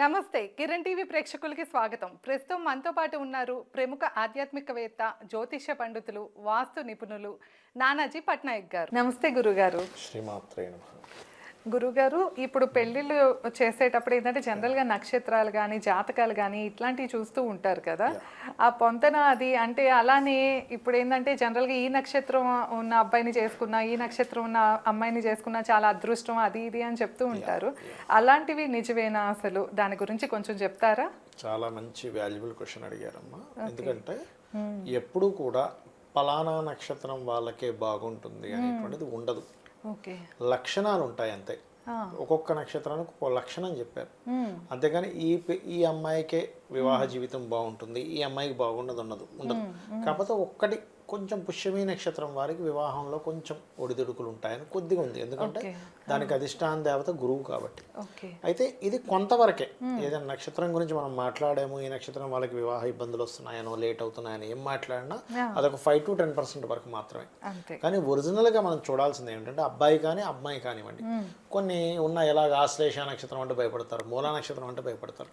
నమస్తే కిరణ్ టీవీ ప్రేక్షకులకి స్వాగతం. ప్రస్తుతం మనతో పాటు ఉన్నారు ప్రముఖ ఆధ్యాత్మికవేత్త జ్యోతిష పండితులు వాస్తు నిపుణులు నానాజీ పట్నాయక్ గారు. నమస్తే గురుగారు. శ్రీమాత్రే నమ. గురుగారు ఇప్పుడు పెళ్ళిళ్ళు చేసేటప్పుడు ఏంటంటే జనరల్గా నక్షత్రాలు కానీ జాతకాలు కానీ ఇట్లాంటివి చూస్తూ ఉంటారు కదా. ఆ పొంతన అది అంటే అలానే ఇప్పుడు ఏంటంటే జనరల్గా ఈ నక్షత్రం ఉన్న అబ్బాయిని చేసుకున్నా ఈ నక్షత్రం ఉన్న అమ్మాయిని చేసుకున్నా చాలా అదృష్టం అది ఇది అని చెప్తూ ఉంటారు. అలాంటివి నిజమేనా అసలు? దాని గురించి కొంచెం చెప్తారా? చాలా మంచి వాల్యుబుల్ క్వశ్చన్ అడిగారమ్మా. ఎందుకంటే ఎప్పుడూ కూడా పలానా నక్షత్రం వాళ్ళకే బాగుంటుంది అనేటువంటిది ఉండదు. లక్షణాలు ఉంటాయి అంతే ఒక్కొక్క నక్షత్రానికి ఒక్కొక్క లక్షణం చెప్పారు. అంతేగాని ఈ ఈ అమ్మాయికే వివాహ జీవితం బాగుంటుంది ఈ అమ్మాయికి బాగుండదు ఉండదు. ఉండదు కాకపోతే ఒక్కటి కొంచెం పుష్యమీ నక్షత్రం వారికి వివాహంలో కొంచెం ఒడిదుడుకులు ఉంటాయని కొద్దిగా ఉంది. ఎందుకంటే దానికి అధిష్టాన దేవత గురువు కాబట్టి. అయితే ఇది కొంతవరకే. ఏదైనా నక్షత్రం గురించి మనం మాట్లాడాము ఈ నక్షత్రం వాళ్ళకి వివాహ ఇబ్బందులు వస్తున్నాయనో లేట్ అవుతున్నాయని ఏం మాట్లాడినా అదొక ఫైవ్ టు టెన్ పర్సెంట్ వరకు మాత్రమే. కానీ ఒరిజినల్గా మనం చూడాల్సింది ఏంటంటే అబ్బాయి కానీ అమ్మాయి కానివ్వండి. కొన్ని ఉన్న ఎలాగ ఆశ్లేష నక్షత్రం అంటే భయపడతారు మూలా నక్షత్రం అంటే భయపడతారు.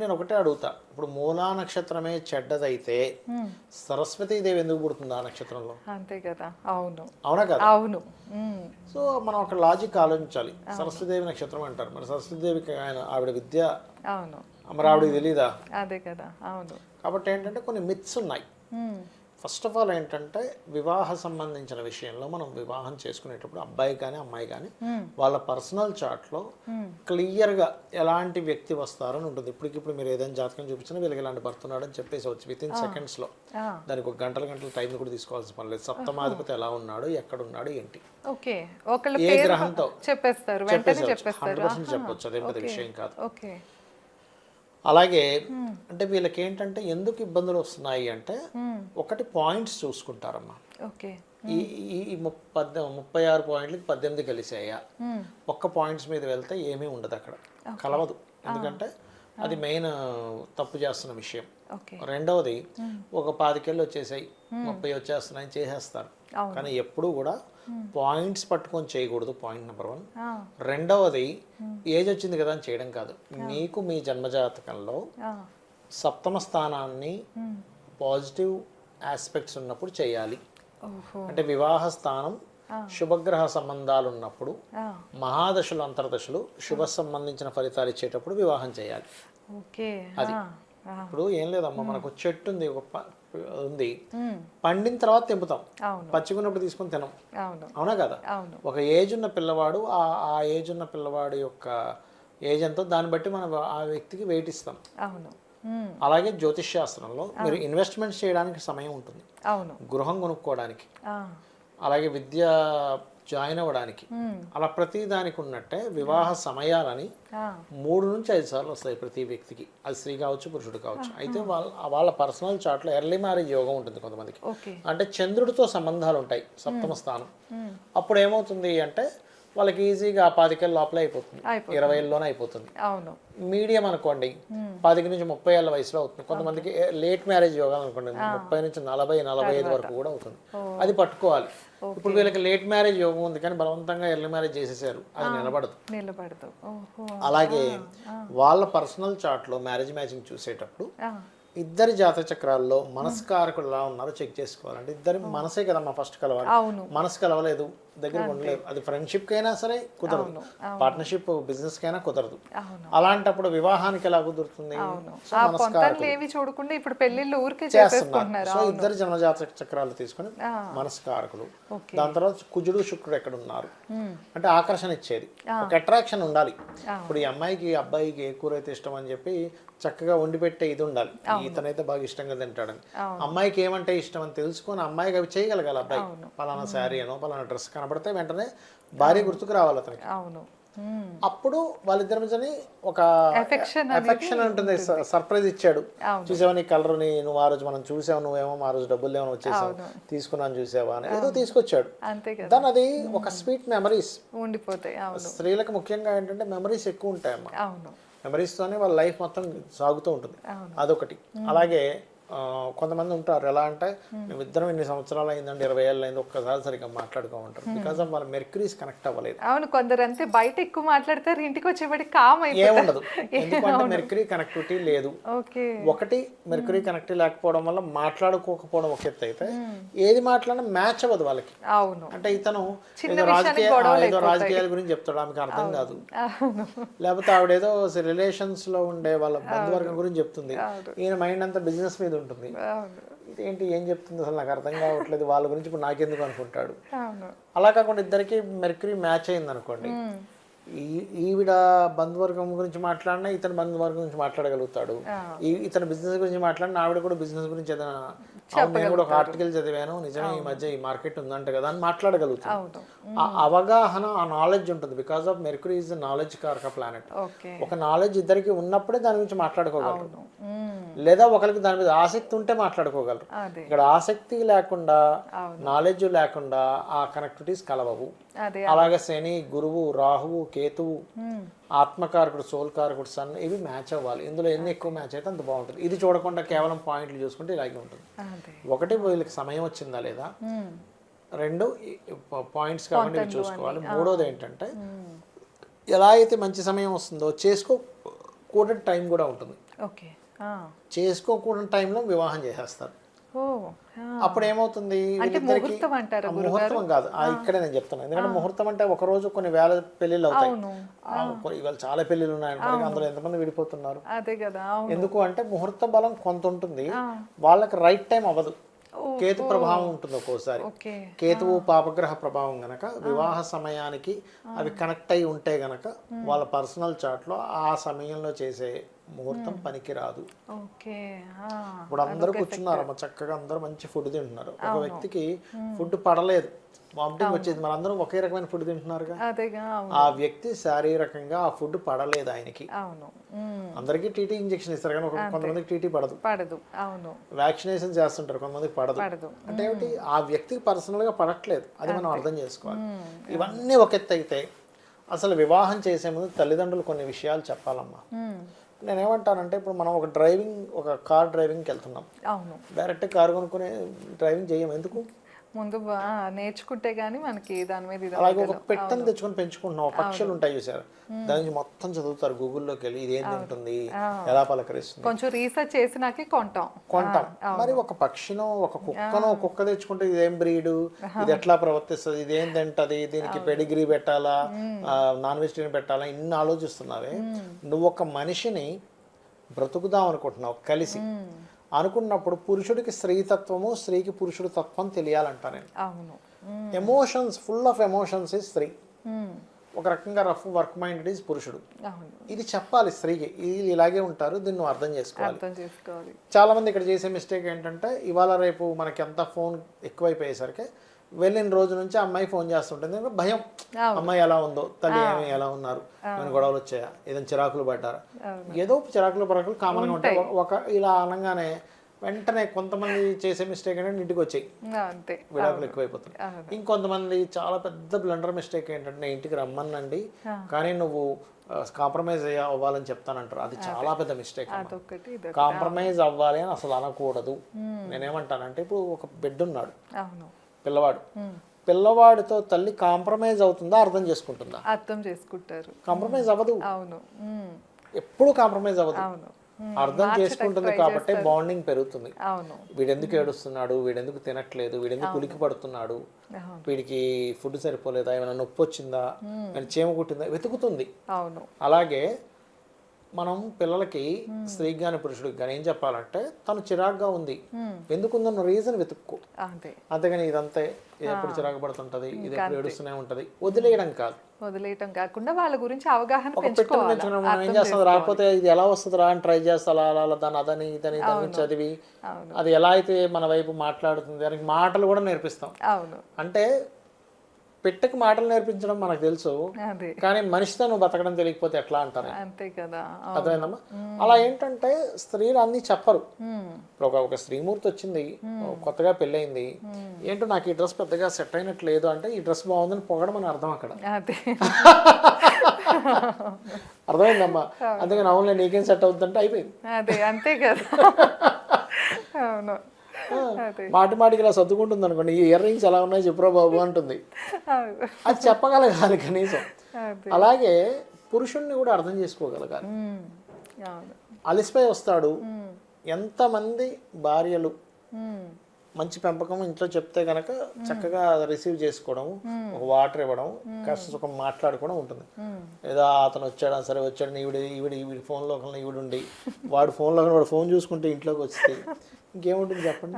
నేను ఒకటే అడుగుతా. ఇప్పుడు మూలా నక్షత్రమే చెడ్డదైతే సరస్వతీదేవి ఎందుకు పుడుతుంది ఆ నక్షత్రంలో? అంతే కదా. అవును. అవునా కదా? అవును. సో మనం ఒక లాజిక్ ఆలోచించాలి. సరస్వతీదేవి నక్షత్రం అంటారు. మరి సరస్వతీదేవికి ఆయన ఆవిడ విద్య? అవును. మరి ఆవిడకి తెలీదా? అదే కదా. అవును. కాబట్టి ఏంటంటే కొన్ని మిత్స్ ఉన్నాయి. ఫస్ట్ ఆఫ్ ఆల్ ఏంటంటే వివాహ సంబంధించిన విషయంలో మనం వివాహం చేసుకునేటప్పుడు అబ్బాయి కానీ అమ్మాయి కానీ వాళ్ళ పర్సనల్ చార్ట్లో క్లియర్గా ఎలాంటి వ్యక్తి వస్తారని ఉంటుంది. ఇప్పటికిప్పుడు మీరు ఏదైనా జాతకం చూపించినా వీళ్ళకి ఇలాంటి భర్త ఉన్నాడని చెప్పేసి వచ్చి విత్ ఇన్ సెకండ్స్లో దానికి ఒక గంటల గంటల టైం కూడా తీసుకోవాల్సిన పని లేదు. సప్తమాధిపతి ఎలా ఉన్నాడు ఎక్కడ ఉన్నాడు ఏంటి? ఓకే. ఏ గ్రహంతో చెప్పేస్తారు హండ్రెడ్ పర్సెంట్ చెప్పొచ్చు. అదేం పెద్ద విషయం కాదు. ఓకే. అలాగే అంటే వీళ్ళకి ఏంటంటే ఎందుకు ఇబ్బందులు వస్తున్నాయి అంటే ఒకటి పాయింట్స్ చూసుకుంటారమ్మా. ఓకే. ఈ ఈ పద్దె ముప్పై ఆరు పాయింట్లకి పద్దెనిమిది కలిసాయా. ఒక్క పాయింట్స్ మీద వెళ్తే ఏమీ ఉండదు అక్కడ. కలవదు. ఎందుకంటే అది మెయిన్ తప్పు చేస్తున్న విషయం. రెండవది ఒక పాతికేళ్ళు వచ్చేసాయి. ముప్పై వచ్చేస్తున్నాయి చేసేస్తారు. కానీ ఎప్పుడూ కూడా పాయింట్స్ పట్టుకొని చేయకూడదు పాయింట్ నెంబర్ వన్. రెండవది ఏజ్ వచ్చింది కదా అని చేయడం కాదు. మీకు మీ జన్మజాతకంలో సప్తమ స్థానాన్ని పాజిటివ్ ఆస్పెక్ట్స్ ఉన్నప్పుడు చేయాలి. అంటే వివాహ స్థానం శుభగ్రహ సంబంధాలు ఉన్నప్పుడు మహాదశలు అంతర్దశలు శుభ సంబంధించిన ఫలితాలు ఇచ్చేటప్పుడు వివాహం చేయాలి. ఓకే. అది. ఇప్పుడు ఏం లేదమ్మా మనకు చెట్టు ఉంది ఒక ఉంది. పండిన తర్వాత తెంపుతాం. అవును. పచ్చిగున్నప్పుడు తీసుకొని తినం. అవును. కదా? ఒక ఏజ్ ఉన్న పిల్లవాడు ఆ ఆ ఏజ్ ఉన్న పిల్లవాడి యొక్క ఏజ్ ఎంతో దాన్ని బట్టి మనం ఆ వ్యక్తికి వెయిట్ ఇస్తాం. అవును. అలాగే జ్యోతిష్ శాస్త్రంలో మీరు ఇన్వెస్ట్మెంట్స్ చేయడానికి సమయం ఉంటుంది. అవును. గృహం కొనుక్కోవడానికి. అలాగే విద్య జాయిన్ అవ్వడానికి. అలా ప్రతి దానికి ఉన్నట్టే వివాహ సమయాలని మూడు నుంచి ఐదు సార్లు వస్తాయి ప్రతి వ్యక్తికి. అది స్త్రీ కావచ్చు పురుషుడు కావచ్చు. అయితే వాళ్ళ వాళ్ళ పర్సనల్ చార్ట్లో ఎర్లీ మ్యారేజ్ యోగం ఉంటుంది కొంతమందికి. అంటే చంద్రుడితో సంబంధాలు ఉంటాయి సప్తమ స్థానం. అప్పుడు ఏమవుతుంది అంటే వాళ్ళకి ఈజీగా ఆ పాతికేళ్ళ లోపలే అయిపోతుంది. ఇరవై ఏళ్ళలోనే అయిపోతుంది. అవును. మీడియం అనుకోండి పాతిక నుంచి ముప్పై ఏళ్ళ వయసులో అవుతుంది. కొంతమందికి లేట్ మ్యారేజ్ యోగాలు అనుకోండి ముప్పై నుంచి నలభై నలభై ఐదు వరకు కూడా అవుతుంది. అది పట్టుకోవాలి. ఇప్పుడు వీళ్ళకి లేట్ మ్యారేజ్ యోగం ఉంది కానీ బలవంతంగా ఎర్లీ మ్యారేజ్ చేసేసారు. అది నిలబడదు. నిలబడదు. అలాగే వాళ్ళ పర్సనల్ చార్ట్లో మ్యారేజ్ మ్యాచింగ్ చూసేటప్పుడు ఇద్దరి జాతక చక్రాల్లో మనస్కారకులు ఎలా ఉన్నారో చెక్ చేసుకోవాలంటే ఇద్దరి మనసే కదమ్మా ఫస్ట్ కలవాలి. మనసు కలవలేదు. దగ్గర ఉండలేదు అది ఫ్రెండ్షిప్ కైనా సరే కుదరదు. పార్ట్నర్షిప్ బిజినెస్ కైనా కుదరదు. అలాంటిప్పుడు వివాహానికి ఎలా కుదురుతుంది చూడకుండా ఇప్పుడు పెళ్ళిళ్ళు ఊరికే చేస్తున్నారు. సో ఇద్దరు జన్మజాతక చక్రాలు తీసుకొని. మనస్కారకులు. దాని తర్వాత కుజుడు శుక్రుడు ఎక్కడ ఉన్నారు అంటే ఆకర్షణ ఇచ్చేది. ఒక అట్రాక్షన్ ఉండాలి. ఇప్పుడు ఈ అమ్మాయికి అబ్బాయికి ఏ కూర అయితే ఇష్టం అని చెప్పి చక్కగా వండి పెట్టే ఇది ఉండాలి. ఇతనైతే బాగా ఇష్టంగా తింటాడని. అమ్మాయికి ఏమంటే ఇష్టం అని తెలుసుకొని అమ్మాయికి అవి చేయగలగాలి అబ్బాయి. పలానా శారీ అనో పలానా డ్రెస్ కనబడితే వెంటనే భార్య గుర్తుకు రావాలి అతనికి. అవును. అప్పుడు వాళ్ళిద్దరి మధ్యని ఒక Affection ఎఫెక్షన్ ఉంటుంది. సర్ప్రైజ్ ఇచ్చాడు. చూసావా నీ కలర్ని? నువ్వు ఆ రోజు మనం చూసావు? నువ్వేమో ఆ రోజు డబ్బులు ఏమైనా వచ్చేసావు. తీసుకున్నాను చూసావా అని. ఏదో తీసుకొచ్చాడు. అంతే కదా. దాని అది ఒక స్వీట్ మెమరీస్ ఉండిపోతాయి. అవును. స్త్రీలకు ముఖ్యంగా ఏంటంటే మెమరీస్ ఎక్కువ ఉంటాయమ్మా. అవును. మెమరీస్తోనే వాళ్ళ లైఫ్ మొత్తం సాగుతూ ఉంటుంది. అవును. అదొకటి. అలాగే కొంతమంది ఉంటారు. ఎలా అంటే మేము ఇద్దరం ఇన్ని సంవత్సరాలు అయిందండి ఇరవై ఏళ్ళు అయింది ఒక్కసారి సరిగ్గా మాట్లాడుకోమంటారు బికాస్ ఆఫ్ వాళ్ళ మెర్క్రీస్ కనెక్ట్ అవ్వలేదు. అవును కొందరు అంతే బయట ఎక్కువ మాట్లాడతారు ఇంటికి వచ్చేవాడికి కామ్ ఏముండదు. ఎందుకంటే మెర్క్రీ కనెక్టివిటీ లేదు. ఒకటి మెర్క్రీ కనెక్ట్ లేకపోవడం వల్ల మాట్లాడుకోకపోవడం ఒక ఎత్తు అయితే ఏది మాట్లాడినా మ్యాచ్ అవ్వదు వాళ్ళకి. అవును. అంటే ఇతను రాజకీయ ఏదో రాజకీయాల గురించి చెప్తాడు ఆమెకు అర్థం కాదు. లేకపోతే ఆవిడ ఏదో రిలేషన్స్లో ఉండే వాళ్ళ బంధువర్గం గురించి చెప్తుంది. ఈయన మైండ్ అంతా బిజినెస్ మీద ఉంటుంది. ఇదేంటి ఏం చెప్తుంది అసలు నాకు అర్థం కావట్లేదు. వాళ్ళ గురించి ఇప్పుడు నాకెందుకు అనుకుంటాడు? అలా కాకుండా ఇద్దరికి మెర్క్యూరీ మ్యాచ్ అయింది అనుకోండి ఈవిడ బంధువర్గం గురించి మాట్లాడినా ఇతని బంధువర్గం గురించి మాట్లాడగలుగుతాడు. ఈ ఇతని బిజినెస్ గురించి మాట్లాడిన ఆవిడ కూడా బిజినెస్ గురించి ఏదైనా "అవును, నేను కూడా ఒక ఆర్టికల్ చదివాను. నిజమే ఈ మధ్య ఈ మార్కెట్ ఉందంట కదా అని మాట్లాడగలుగుతాడు. ఆ అవగాహన ఆ నాలెడ్జ్ ఉంటుంది. Because of mercury is knowledge కారక ప్లానెట్ ఒక నాలెడ్జ్ ఇద్దరికి ఉన్నప్పుడే దాని గురించి మాట్లాడుకోగలరు. లేదా ఒకరికి దాని మీద ఆసక్తి ఉంటే మాట్లాడుకోగలరు. ఇక్కడ ఆసక్తి లేకుండా. నాలెడ్జ్ లేకుండా ఆ కనెక్టివిటీస్ కలవవు. అలాగే శని గురువు రాహువు కేతువు. ఆత్మకారకుడు సోల్ కారకుడు సన్ ఇవి మ్యాచ్ అవ్వాలి. ఇందులో ఎన్ని ఎక్కువ మ్యాచ్ అయితే అంత బాగుంటుంది. ఇది చూడకుండా కేవలం పాయింట్లు చూసుకుంటే ఇలాగే ఉంటుంది. ఒకటి వీళ్ళకి సమయం వచ్చిందా లేదా. రెండు పాయింట్స్ కాబట్టి చూసుకోవాలి. మూడోది ఏంటంటే ఎలా అయితే మంచి సమయం వస్తుందో చేసుకోకూడని టైం కూడా ఉంటుంది. ఓకే. చేసుకోకూడని టైంలో వివాహం చేసేస్తారు. అప్పుడు ఏమవుతుంది ముహూర్తం కాదు. ఇక్కడే నేను చెప్తాను ఎందుకంటే ముహూర్తం అంటే ఒక రోజు కొన్ని వేల పెళ్ళిళ్ళు అవుతాయి. ఇవాళ చాలా పెళ్ళిళ్ళు ఉన్నాయనుకోండి అందులో ఎంతమంది విడిపోతున్నారు? అదే కదా అవును. ఎందుకు అంటే ముహూర్త బలం కొంత ఉంటుంది. వాళ్ళకి రైట్ టైం అవ్వదు. కేతు ప్రభావం ఉంటుంది ఒక్కోసారి. కేతువు పాపగ్రహ ప్రభావం గనక వివాహ సమయానికి అవి కనెక్ట్ అయి ఉంటే గనక వాళ్ళ పర్సనల్ చాట్లో ఆ సమయంలో చేసే ముహూర్తం పనికి రాదు. ఇప్పుడు అందరూ కూర్చున్నారు అమ్మ చక్కగా అందరూ మంచి ఫుడ్ తింటున్నారు. ఒక వ్యక్తికి ఫుడ్ పడలేదు వామిటింగ్ వచ్చేది మరి అందరూ ఒకే రకమైన ఫుడ్ తింటున్నారుగా? అవును. ఆ వ్యక్తి శారీరకంగా ఆ ఫుడ్ పడలేదు ఆయనకి. మ్మ్. అందరికీ టీటీ ఇంజెక్షన్ ఇస్తారు కానీ కొంతమందికి టీటీ పడదు. పడదు. అవును. వ్యాక్సినేషన్ చేస్తుంటారు కొంతమందికి పడదు. అంటే ఏమిటి? ఆ వ్యక్తికి పర్సనల్గా పడట్లేదు. అది మనం అర్థం చేసుకోవాలి. ఇవన్నీ ఒక ఎత్తు అయితే అసలు వివాహం చేసే ముందు తల్లిదండ్రులు కొన్ని విషయాలు చెప్పాలమ్మా. మ్మ్. నేనేమంటానంటే ఇప్పుడు మనం ఒక డ్రైవింగ్ ఒక కార్ డ్రైవింగ్కి వెళ్తున్నాం. అవును. డైరెక్ట్ కార్ కొనుక్కునే డ్రైవింగ్ చేయం. ఎందుకు? ముందు నేర్చుకుంటే గానీ మనకి దాని మీద అలాగే ఒక పెట్టని తెచ్చుకొని పెంచుకుంటున్నాం. పక్షులు ఉంటాయి చూసారు? దాని నుంచి మొత్తం చదువుతారు గూగుల్లోకి వెళ్ళి ఇది ఏం తింటుంది ఎలా పలకరిస్తుంది? కొంచెం రీసెర్చ్ చేసినాకే కొంటాం. కొంటాం. మరి ఒక పక్షినో ఒక కుక్కనో కుక్క తెచ్చుకుంటే ఇదేం బ్రీడ్? ఇది ఎట్లా ప్రవర్తిస్తుంది? ఇదేం తింటది దీనికి పెడిగ్రీ పెట్టాలా? నాన్ వెజిటేరియన్ పెట్టాలా? ఇన్ని ఆలోచిస్తున్నావే. నువ్వు ఒక మనిషిని బ్రతుకుదాం అనుకుంటున్నావు కలిసి. అనుకున్నప్పుడు పురుషుడికి స్త్రీతత్వము స్త్రీకి పురుషుడి తత్వం తెలియాలంట నేను. అవును. Emotions full of emotions is స్త్రీ. ఒక రకంగా రఫ్ వర్క్ మైండెడ్ ఈజ్ పురుషుడు. ఇది చెప్పాలి స్త్రీకి. ఇది ఇలాగే ఉంటారు దీన్ని నువ్వు అర్థం చేసుకోవాలి. అర్థం చేసుకోవాలి. చాలా మంది ఇక్కడ చేసే మిస్టేక్ ఏంటంటే ఇవాళ రేపు మనకి ఎంత ఫోన్ ఎక్కువైపోయేసరికి వెళ్ళిన రోజు నుంచి అమ్మాయి ఫోన్ చేస్తుంటుంది. భయం. అమ్మాయి ఎలా ఉందో తల్లి ఏమి ఎలా ఉన్నారు ఏమైనా గొడవలు వచ్చాయా ఏదైనా చిరాకులు పడ్డారా? ఏదో చిరాకులు పరాకులు కామన్గా ఉంటాయి. ఒక- ఇలా అనగానే వెంటనే కొంతమంది చేసే మిస్టేక్ ఏంటంటే ఇంటికి వచ్చాయి. విడాకులు ఎక్కువైపోతుంది అవును. ఇంకొంతమంది చాలా పెద్ద బ్లండర్ మిస్టేక్ ఏంటంటే నేను ఇంటికి రమ్మనండి కానీ నువ్వు కాంప్రమైజ్ అవ్వాలని చెప్తానంటారు. అది చాలా పెద్ద మిస్టేక్ కాంప్రమైజ్ అవ్వాలి అని అసలు అనకూడదు. నేనేమంటానంటే ఇప్పుడు ఒక బిడ్డ ఉన్నాడు. పిల్లవాడు. పిల్లవాడితో తల్లి కాంప్రమైజ్ అవుతుందా అర్థం చేసుకుంటుందా? అర్థం చేసుకుంటారు. కాంప్రమైజ్ అవ్వదు. అవును. ఎప్పుడు కాంప్రమైజ్ అవ్వదు. అవును. అర్థం చేసుకుంటుంది కాబట్టి బాండింగ్ పెరుగుతుంది. అవును. వీడెందుకు ఏడుస్తున్నాడు? వీడెందుకు తినట్లేదు? వీడెందుకు ఉలికి పడుతున్నాడు? వీడికి ఫుడ్ సరిపోలేదా? ఏమైనా నొప్పి వచ్చిందా? చీమ కుట్టిందా? వెతుకుతుంది. అవును. అలాగే మనం పిల్లలకి స్త్రీకి కానీ పురుషుడికి కానీ ఏం చెప్పాలంటే తను చిరాగ్గా ఉంది. ఎందుకుందన్న రీజన్ వెతుక్కో. అంతే. అంతేగాని ఇదంతే ఇది ఎప్పుడు చిరాకు పడుతుంటది ఇది ఎప్పుడు ఏడుస్తూనే ఉంటది. వదిలేయడం కాదు. వదిలేయటం కాకుండా వాళ్ళ గురించి అవగాహన మనం ఏం రాకపోతే ఇది ఎలా వస్తుంది రా అని ట్రై చేస్తా అలా అలా దాని అదని ఇదని దాని చదివి. అది ఎలా అయితే మన వైపు మాట్లాడుతుంది దానికి మాటలు కూడా నేర్పిస్తాం. అవును. అంటే పెట్టెకి మాటలు నేర్పించడం మనకు తెలుసు. కానీ మనిషితో నువ్వు బతకడం తెలియకపోతే ఎట్లా అంటారు? అంతే కదా. అర్థమైందమ్మా? అలా ఏంటంటే స్త్రీలు అన్ని చెప్పరు. ఒక ఒక స్త్రీమూర్తి వచ్చింది కొత్తగా పెళ్ళయింది. ఏంటో నాకు ఈ డ్రెస్ పెద్దగా సెట్ అయినట్టు లేదు అంటే ఈ డ్రెస్ బాగుందని పొగడం అని అర్థం అక్కడ. అర్థమైందమ్మా? అందుకని అవునులే నీకేం సెట్ అవుతుందంటే అయిపోయింది. అదే అంతే కదా. అవును. మాటి మాటికి ఇలా సర్దుకుంటుంది అనుకోండి ఈ ఇయర్ రింగ్స్ ఎలా ఉన్నాయి చెప్పురా బాబు అంటుంది. అది చెప్పగలగాలి కనీసం. అలాగే పురుషుణ్ణి కూడా అర్థం చేసుకోగలగాలి. అలిసిపోయి వస్తాడు. ఎంతమంది భార్యలు మంచి పెంపకం ఇంట్లో చెప్తే గనక చక్కగా రిసీవ్ చేసుకోవడం ఒక వాటర్ ఇవ్వడం కష్ట సుఖం మాట్లాడుకోవడం ఉంటుంది. ఏదో అతను వచ్చాడా సరే వచ్చాడు ఈవిడ ఈవిడ ఈవిడ ఫోన్లో ఒకరిని ఈవిడ ఉండి వాడు ఫోన్లో వాడు ఫోన్ చూసుకుంటే ఇంట్లోకి వస్తే ఇంకేముంటుంది చెప్పండి?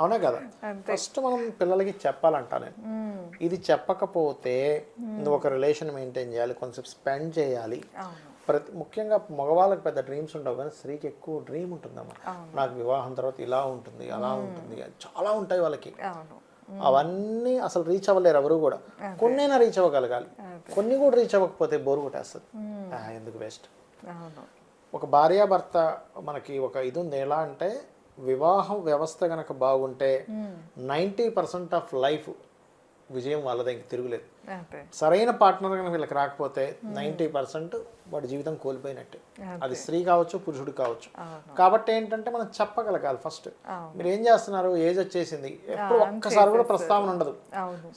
అవును. కదా? ఫస్ట్ మనం పిల్లలకి చెప్పాలంటా నేను. ఇది చెప్పకపోతే నువ్వు ఒక రిలేషన్ మెయింటైన్ చేయాలి కొంచెం స్పెండ్ చేయాలి. ప్రతి ముఖ్యంగా మగవాళ్ళకి పెద్ద డ్రీమ్స్ ఉండవు కానీ స్త్రీకి ఎక్కువ డ్రీమ్ ఉంటుందమ్మా. నాకు వివాహం తర్వాత ఇలా ఉంటుంది అలా ఉంటుంది చాలా ఉంటాయి వాళ్ళకి. అవును. అవన్నీ అసలు రీచ్ అవ్వలేరు ఎవరు కూడా. కొన్నైనా రీచ్ అవ్వగలగాలి. కొన్ని కూడా రీచ్ అవ్వకపోతే బోరు కొట్టేస్తుంది. ఎందుకు వేస్ట్ అవును. ఒక భార్యాభర్త మనకి ఒక ఇది ఉంది ఎలా అంటే వివాహం వ్యవస్థ కనుక బాగుంటే నైంటీ పర్సెంట్ ఆఫ్ లైఫ్ విజయం వాళ్ళదే ఇంక తిరుగులేదు. సరైన పార్ట్నర్ కనుక వీళ్ళకి రాకపోతే నైంటీ పర్సెంట్ వాడి జీవితం కోల్పోయినట్టే. అది స్త్రీ కావచ్చు పురుషుడు కావచ్చు. కాబట్టి ఏంటంటే మనం చెప్పగలగాలి ఫస్ట్. మీరు ఏం చేస్తున్నారు? ఏజ్ వచ్చేసింది. ఎప్పుడు ఒక్కసారి కూడా ప్రస్తావన ఉండదు.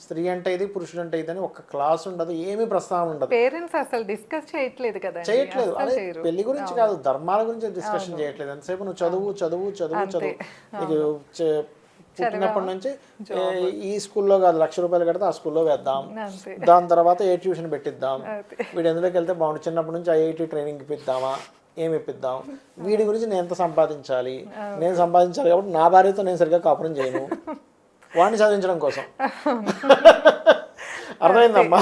స్త్రీ అంటే ఇది పురుషుడు అంటే ఇది అని ఒక్క క్లాస్ ఉండదు ఏమీ ప్రస్తావన ఉండదు. పేరెంట్స్ అసలు డిస్కస్ చేయట్లేదు కదా చేయట్లేదు. అదే పెళ్ళి గురించి కాదు ధర్మాల గురించి డిస్కషన్ చేయట్లేదు. ఎంతసేపు నువ్వు చదువు చదువు చదువు చదువు. నీకు పుట్టినప్పటి నుంచి ఈ స్కూల్లో కాదు లక్ష రూపాయలు కడితే ఆ స్కూల్లో వేద్దాం. దాని తర్వాత ఏ ట్యూషన్ పెట్టిద్దాం. వీడు ఎందులోకి వెళ్తే బాగుండు. చిన్నప్పటి నుంచి ఐఐటి ట్రైనింగ్ ఇప్పిద్దామా? ఏమి ఇప్పిద్దాం? వీడి గురించి నేను ఎంత సంపాదించాలి? నేను సంపాదించాలి కాబట్టి నా భార్యతో నేను సరిగ్గా కాపురం చేయను. వాడిని చదివించడం కోసం. అర్థమైందమ్మా?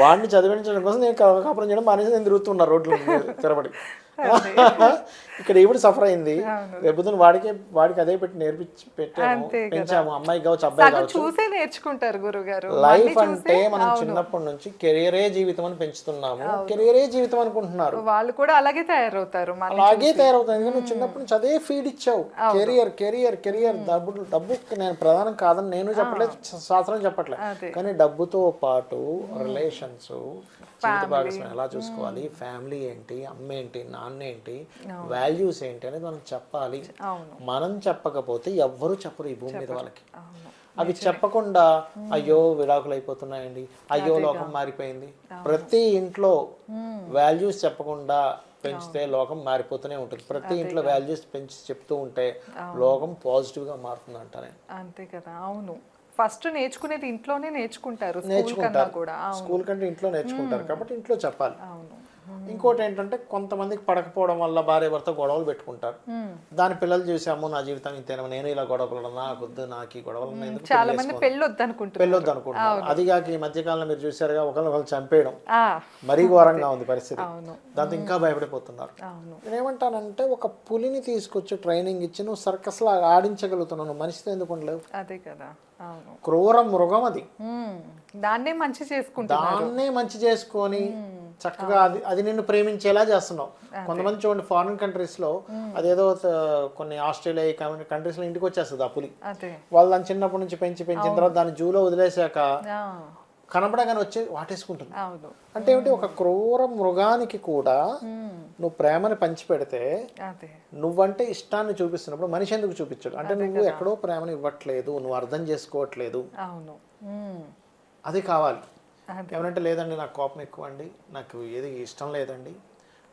వాడిని చదివించడం కోసం నేను కాపురం చేయడం మానేసి నేను తిరుగుతున్నా రోడ్లు తిరబడి. ఇక్కడ ఈవిడ సఫర్ అయింది. రేపు వాడికే వాడికి అదే పెట్టి నేర్పించి పెట్టాము. పెంచాము. అమ్మాయి కావచ్చు అబ్బాయి కావచ్చు. చూసే నేర్చుకుంటారు గురుగారు. లైఫ్ అంటే మనం చిన్నప్పటి నుంచి కెరియరే జీవితం అని పెంచుతున్నాము. కెరియరే జీవితం అనుకుంటున్నారు. వాళ్ళు కూడా అలాగే తయారవుతారు అలాగే తయారవుతుంది ఎందుకంటే చిన్నప్పటి నుంచి అదే ఫీడ్ ఇచ్చావు. Career career career. డబ్బు డబ్బు నేను ప్రధానం కాదని నేను చెప్పట్లేదు శాస్త్రం చెప్పట్లేదు. కానీ డబ్బుతో పాటు రిలేషన్స్ జీవిత భాగస్వామి ఎలా చూసుకోవాలి ఫ్యామిలీ ఏంటి అమ్మ ఏంటి నాన్న ఏంటి వాల్యూస్ ఏంటి అనేది మనం చెప్పాలి. మనం చెప్పకపోతే ఎవ్వరూ చెప్పరు ఈ భూమి మీద వాళ్ళకి. అవి చెప్పకుండా అయ్యో విడాకులు అయిపోతున్నాయండి అయ్యో లోకం మారిపోయింది. ప్రతి ఇంట్లో వాల్యూస్ చెప్పకుండా పెంచితే లోకం మారిపోతూనే ఉంటుంది. ప్రతి ఇంట్లో వాల్యూస్ పెంచి చెప్తూ ఉంటే లోకం పాజిటివ్గా మారుతుంది అంట అంతే కదా. అవును. ఫస్ట్ నేర్చుకునేది ఇంట్లోనే నేర్చుకుంటారు. నేర్చుకుంటారు. కూడా. స్కూల్ కంటే ఇంట్లో నేర్చుకుంటారు కాబట్టి ఇంట్లో చెప్పాలి. అవును. ఇంకోటి ఏంటంటే కొంతమందికి పడకపోవడం వల్ల భార్య భర్త గొడవలు పెట్టుకుంటారు. దాని పిల్లలు చూసాము నా జీవితం ఇంతేనా నేను ఇలా గొడవ పడడం నాకు వద్దు నాకు ఈ గొడవలు చాలా మంది పెళ్ళొద్దు అనుకుంటున్నారు. అది కాక ఈ మధ్యకాలంలో మీరు చూసారుగా ఒకరిని ఒకరు చంపేయడం. మరీ ఘోరంగా ఉంది పరిస్థితి. దాంతో ఇంకా భయపడిపోతున్నారు. అవును. నేనేమంటానంటే ఒక పులిని తీసుకొచ్చి ట్రైనింగ్ ఇచ్చి నువ్వు సర్కస్ లా ఆడించగలుగుతున్నావు నువ్వు మనిషితో ఎందుకు ఉండలేవు? అదే కదా. క్రూర మృగం అది. దాన్నే మంచి చేసుకుంటారు దాన్నే మంచి చేసుకొని చక్కగా అది అది నిన్ను ప్రేమించేలా చేస్తున్నావు. కొంతమంది చూడండి ఫారిన్ కంట్రీస్లో అదేదో కొన్ని ఆస్ట్రేలియా కంట్రీస్లో ఇంటికి వచ్చేస్తుంది ఆ పులి. వాళ్ళు దాన్ని చిన్నప్పటి నుంచి పెంచి పెంచిన తర్వాత దాన్ని జూలో వదిలేశాక ఆ, కనపడగానే వచ్చి వాటేసుకుంటుంది. అంటే ఏమిటి? ఒక క్రూర మృగానికి కూడా నువ్వు ప్రేమని పంచిపెడితే నువ్వంటే ఇష్టాన్ని చూపిస్తున్నప్పుడు మనిషి ఎందుకు చూపించాడు? అంటే నువ్వు ఎక్కడో ప్రేమను ఇవ్వట్లేదు నువ్వు అర్థం చేసుకోవట్లేదు. అది కావాలి. ఏమంటే లేదండి నాకు కోపం ఎక్కువ అండి నాకు ఏది ఇష్టం లేదండి.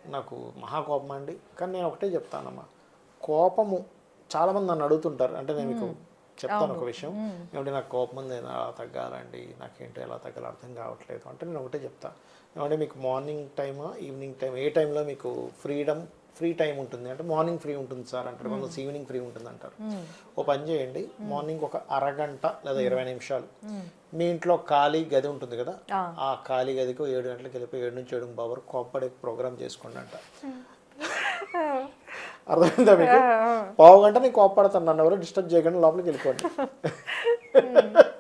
నాకు మహా కోపం అండి. కానీ నేను ఒకటే చెప్తానమ్మా. కోపము చాలామంది నన్ను అడుగుతుంటారు. అంటే నేను మీకు చెప్తాను ఒక విషయం. ఏమంటే నాకు కోపం ఉంది. ఎలా తగ్గాలండి. నాకేంటో ఎలా తగ్గాలో అర్థం కావట్లేదు. అంటే నేను ఒకటే చెప్తా. ఏమంటే మీకు మార్నింగ్ టైమా ఈవినింగ్ టైం ఏ టైంలో మీకు ఫ్రీడమ్ ఫ్రీ టైం ఉంటుంది? అంటే మార్నింగ్ ఫ్రీ ఉంటుంది సార్ అంటారు. కొంత ఈవినింగ్ ఫ్రీ ఉంటుంది అంటారు ఓ పని చేయండి. మార్నింగ్ ఒక అరగంట లేదా ఇరవై నిమిషాలు. మీ ఇంట్లో ఖాళీ గది ఉంటుంది కదా ఆ. ఖాళీ గదికి ఏడు గంటలకు వెళ్ళిపోయి ఏడు నుంచి ఏడు బాబు కోప్పడే ప్రోగ్రామ్ చేసుకోండి అంట అర్థమైందా మీకు? పావు గంట నేను కోప్పడతాను నన్ను ఎవరు డిస్టర్బ్ చేయకుండా లోపలికి వెళ్ళిపోండి.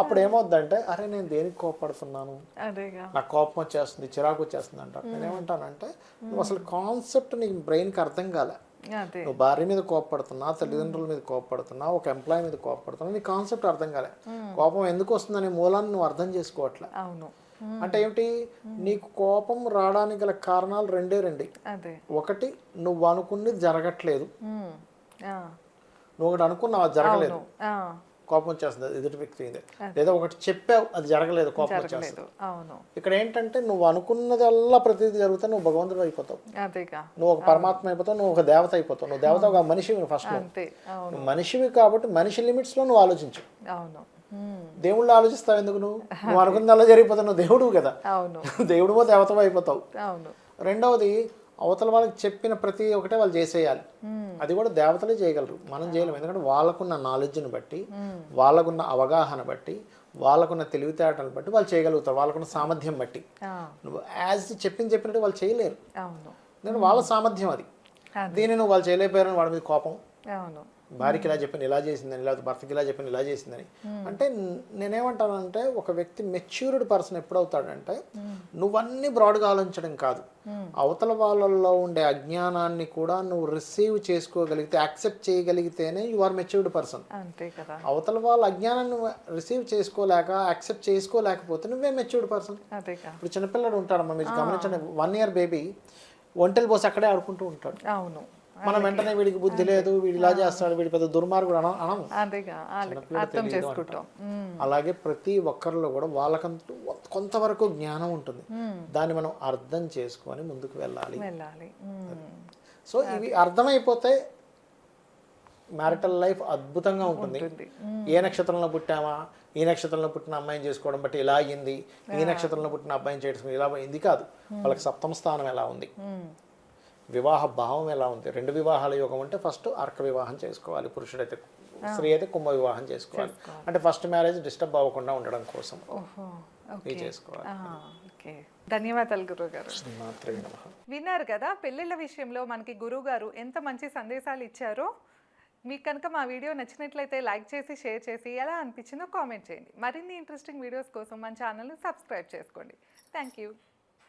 అప్పుడు ఏమవుద్దంటే అరే నేను దేనికి కోప్పడుతున్నాను? అదేగా. నాకు కోపం వచ్చేస్తుంది చిరాకు వచ్చేస్తుంది అంటారు నేను ఏమంటానంటే నువ్వు అసలు కాన్సెప్ట్ నీ బ్రెయిన్కి అర్థం కాలే. నువ్వు భార్య మీద కోపడుతున్నా తల్లిదండ్రుల మీద కోపడుతున్నా ఒక ఎంప్లాయ్ మీద కోపడుతున్నా నీ కాన్సెప్ట్ అర్థం కాలే. కోపం ఎందుకు వస్తుందనే మూలాన్ని నువ్వు అర్థం చేసుకోవట్లే. అవును. అంటే ఏమిటి? నీకు కోపం రావడానికి గల కారణాలు రెండే రెండే. ఒకటి నువ్వు అనుకున్నది జరగట్లేదు. నువ్వు ఒకటి అనుకున్నావు? జరగలేదు. కోపం వచ్చేస్తుంది ఎదుటి వ్యక్తి మీద. లేదా ఒకటి చెప్పావు అది జరగలేదు కోపం వచ్చేస్తుంది. ఇక్కడ ఏంటంటే నువ్వు అనుకున్నదల్లా ప్రతిదీ జరుగుతా నువ్వు భగవంతుడు అయిపోతావు. నువ్వు ఒక పరమాత్మ అయిపోతావు నువ్వు ఒక దేవత అయిపోతావు. నువ్వు దేవత ఒక మనిషివి ఫస్ట్ మనిషివి కాబట్టి మనిషి లిమిట్స్లో నువ్వు ఆలోచించు. దేవుళ్ళు ఆలోచిస్తావు ఎందుకు నువ్వు? నువ్వు అనుకున్నదల్లా జరిగిపోతావు నువ్వు దేవుడు కదా. అవును. దేవుడివో దేవతవో అయిపోతావు. రెండవది అవతల వాళ్ళకి చెప్పిన ప్రతి ఒక్కటే వాళ్ళు చేసేయాలి. ఉమ్, అది కూడా దేవతలే చేయగలరు. మనం చేయలేము. ఎందుకంటే వాళ్ళకున్న నాలెడ్జ్ని బట్టి వాళ్ళకున్న అవగాహన బట్టి వాళ్ళకున్న తెలివితేటలను బట్టి వాళ్ళు చేయగలుగుతారు. వాళ్ళకున్న సామర్థ్యం బట్టి. నువ్వు యాజ్ చెప్పింది చెప్పినట్టు వాళ్ళు చేయలేరు. ఎందుకంటే వాళ్ళ సామంథ్యం అది. అదే. దీన్ని నువ్వు వాళ్ళు చేయలేకపోయారని వాళ్ళ మీద కోపం. భార్యకి ఇలా చెప్పాను ఇలా చేసిందని లేదా భర్తకి ఇలా చెప్పాను ఇలా చేసిందని. అంటే న- నేనేమంటానంటే ఒక వ్యక్తి మెచ్యూర్డ్ పర్సన్ ఎప్పుడవుతాడంటే నువ్వన్నీ బ్రాడ్గా ఆలోచించడం కాదు. అవతల వాళ్ళల్లో ఉండే అజ్ఞానాన్ని కూడా నువ్వు రిసీవ్ చేసుకోగలిగితే యాక్సెప్ట్ చేయగలిగితేనే యు ఆర్ మెచ్యూర్డ్ పర్సన్ అంతే కదా. అవతల వాళ్ళ అజ్ఞానాన్ని రిసీవ్ చేసుకోలేక యాక్సెప్ట్ చేసుకోలేకపోతే నువ్వే మెచ్యూర్డ్ పర్సన్ ఇప్పుడు చిన్నపిల్లడు ఉంటాడమ్మా మీరు గమనించండి వన్ ఇయర్ బేబీ ఒంటెలు పోసి అక్కడే ఆడుకుంటూ ఉంటాడు. అవును. మనం వెంటనే వీడికి బుద్ధి లేదు వీడు ఇలా చేస్తాడు వీడి పెద్ద దుర్మార్గుడు అన అనం అదేగా వాళ్ళకి అర్థం చేసుకుంటాం. అలాగే ప్రతి ఒక్కరిలో కూడా వాళ్ళకంటూ కొంతవరకు జ్ఞానం ఉంటుంది. దాన్ని మనం అర్థం చేసుకొని ముందుకు వెళ్ళాలి. సో ఇవి అర్థమైపోతే మ్యారిటల్ లైఫ్ అద్భుతంగా ఉంటుంది. ఏ నక్షత్రంలో పుట్టామా? ఈ నక్షత్రంలో పుట్టిన అమ్మాయిని చేసుకోవడం బట్టి ఇలా అయ్యింది ఈ నక్షత్రంలో పుట్టిన అబ్బాయిని చేయడం ఇలా అయింది. కాదు. వాళ్ళకి సప్తమ స్థానం ఎలా ఉంది? వివాహ భావం ఎలా ఉంది? రెండు వివాహాల యోగం అంటే ఫస్ట్ అర్క వివాహం చేసుకోవాలి. పురుషుడైతే స్త్రీ అయితే కుంభ వివాహం చేసుకోవాలి. అంటే ఫస్ట్ మ్యారేజ్ డిస్టర్బ్ అవ్వకుండా ఉండడం కోసం ఓహో ఓకే. ఇది చేసుకోవాలి. ధన్యవాదాలు గురువు గారు విన్నారు కదా పెళ్ళిళ్ళ విషయంలో మనకి గురువు గారు ఎంత మంచి సందేశాలు ఇచ్చారో? మీకు కనుక మా వీడియో నచ్చినట్లయితే లైక్ చేసి షేర్ చేసి ఎలా అనిపించిందో కామెంట్ చేయండి. మరిన్ని ఇంట్రెస్టింగ్ వీడియోస్ కోసం మన ఛానల్ని సబ్స్క్రైబ్ చేసుకోండి. Thank you.